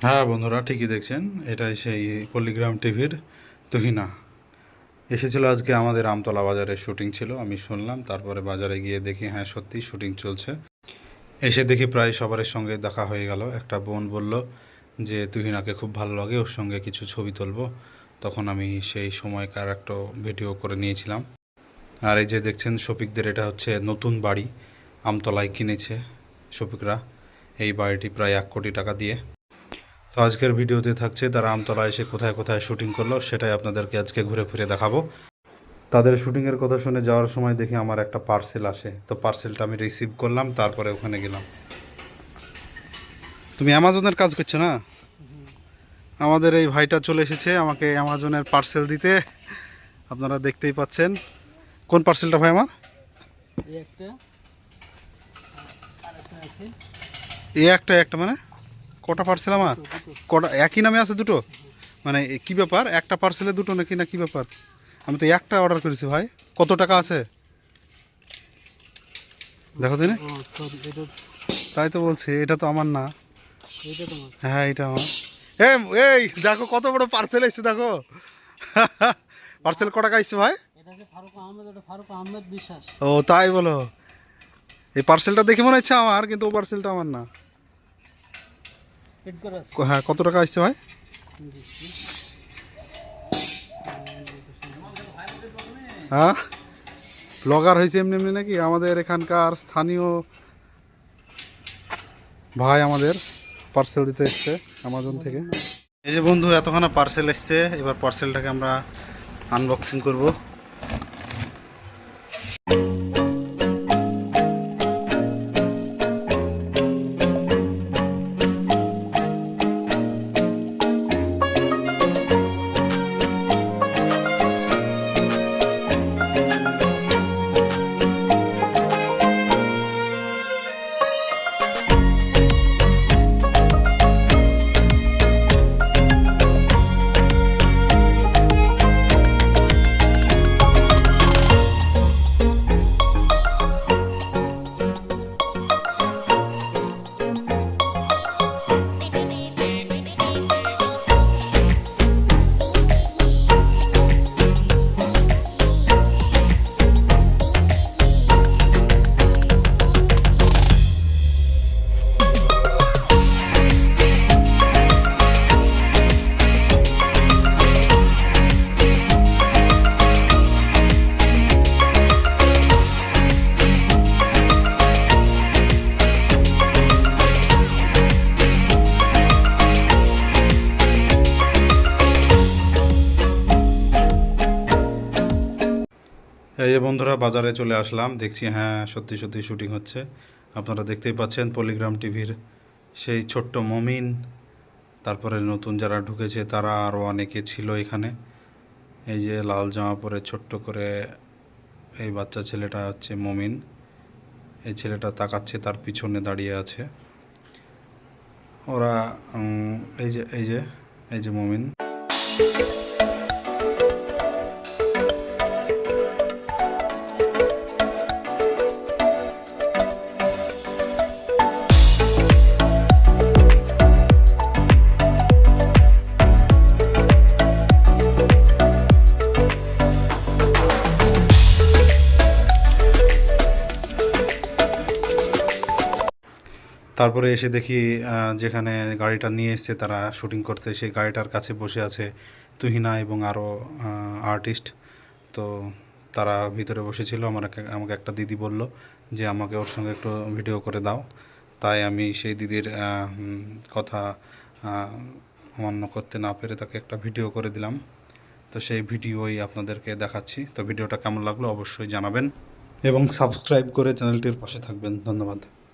হ্যাঁ বন্ধুরা, ঠিকই দেখছেন। এটাই সেই পল্লিগ্রাম টিভির তুহিনা। এসেছিল আজকে আমাদের আমতলা বাজারে, শুটিং ছিল, আমি শুনলাম। তারপরে বাজারে গিয়ে দেখি হ্যাঁ সত্যি শুটিং চলছে। এসে দেখি প্রায় সবার সঙ্গে দেখা হয়ে গেল। একটা বোন বলল যে, তুহিনাকে খুব ভালো লাগে, ওর সঙ্গে কিছু ছবি তুলবো। তখন আমি সেই সময়কার একটা ভিডিও করে নিয়েছিলাম। আর এই যে দেখছেন, শফিকদের এটা হচ্ছে নতুন বাড়ি, আমতলায় কিনেছে শফিকরা। এই বাড়িটি প্রায় এক কোটি টাকা দিয়ে। তো আজকের ভিডিওতে থাকছে তারা আমতলা এসে কোথায় কোথায় শুটিং করল সেটাই আপনাদেরকে আজকে ঘুরে ফিরে দেখাবো। তাদের শুটিংয়ের কথা শুনে যাওয়ার সময় দেখি আমার একটা পার্সেল আসে। তো পার্সেলটা আমি রিসিভ করলাম তারপরে ওখানে গেলাম। তুমি অ্যামাজনের কাজ করছ না? আমাদের এই ভাইটা চলে এসেছে আমাকে অ্যামাজনের পার্সেল দিতে। আপনারা দেখতেই পাচ্ছেন। কোন পার্সেলটা ভাই আমার? এই একটা মানে? কটা পার্সেল আমার? কটা একই নামে আছে দুটো? মানে কি ব্যাপার? একটা পার্সেলে দুটো নাকি না কি ব্যাপার? আমি তো একটা অর্ডার করেছি ভাই। কত টাকা আছে? দেখো দিনে তাই তো বলছি এটা তো আমার না। হ্যাঁ এটা আমার। এই এই দেখো কত বড় পার্সেল এসছে দেখো। পার্সেল ক টাকা এসছে ভাই ও তাই বলো। এই পার্সেলটা দেখে মনে হচ্ছে আমার কিন্তু ও পার্সেলটা আমার না। হ্যাঁ কত টাকা আসছে ভাই? হ্যাঁ? ব্লগার হয়েছে এমনি এমনি নাকি? আমাদের এখানকার স্থানীয় ভাই আমাদের পার্সেল দিতে এসছে অ্যামাজন থেকে। এই যে বন্ধু এতখানা পার্সেল এসছে। এবার পার্সেলটাকে আমরা আনবক্সিং করব। এই বন্ধুরা, বাজারে চলে আসলাম। দেখছি হ্যাঁ সত্যি সত্যি শুটিং হচ্ছে। আপনারা দেখতেই পাচ্ছেন পলিগ্রাম টিভির সেই ছোট্ট মমিন। তারপরে নতুন যারা ঢুকেছে, তারা আরও অনেকে ছিল এখানে। এই যে লাল জামা পরে ছোট্ট করে এই বাচ্চা ছেলেটা হচ্ছে মমিন। এই ছেলেটা তাকাচ্ছে, তার পিছনে দাঁড়িয়ে আছে। ওরা এই যে এই যে এই যে মমিন। তারপরে এসে দেখি যেখানে গাড়িটা নিয়ে এসছে তারা শুটিং করতে সেই গাড়িটার কাছে বসে আছে তুহিনা এবং আরও আর্টিস্ট তো তারা ভিতরে বসেছিল আমার আমাকে একটা দিদি বলল যে, আমাকে ওর সঙ্গে একটু ভিডিও করে দাও। তাই আমি সেই দিদির কথা অমান্য করতে না পেরে তাকে একটা ভিডিও করে দিলাম। তো সেই ভিডিওই আপনাদেরকে দেখাচ্ছি। তো ভিডিওটা কেমন লাগল অবশ্যই জানাবেন এবং সাবস্ক্রাইব করে চ্যানেলটির পাশে থাকবেন। ধন্যবাদ।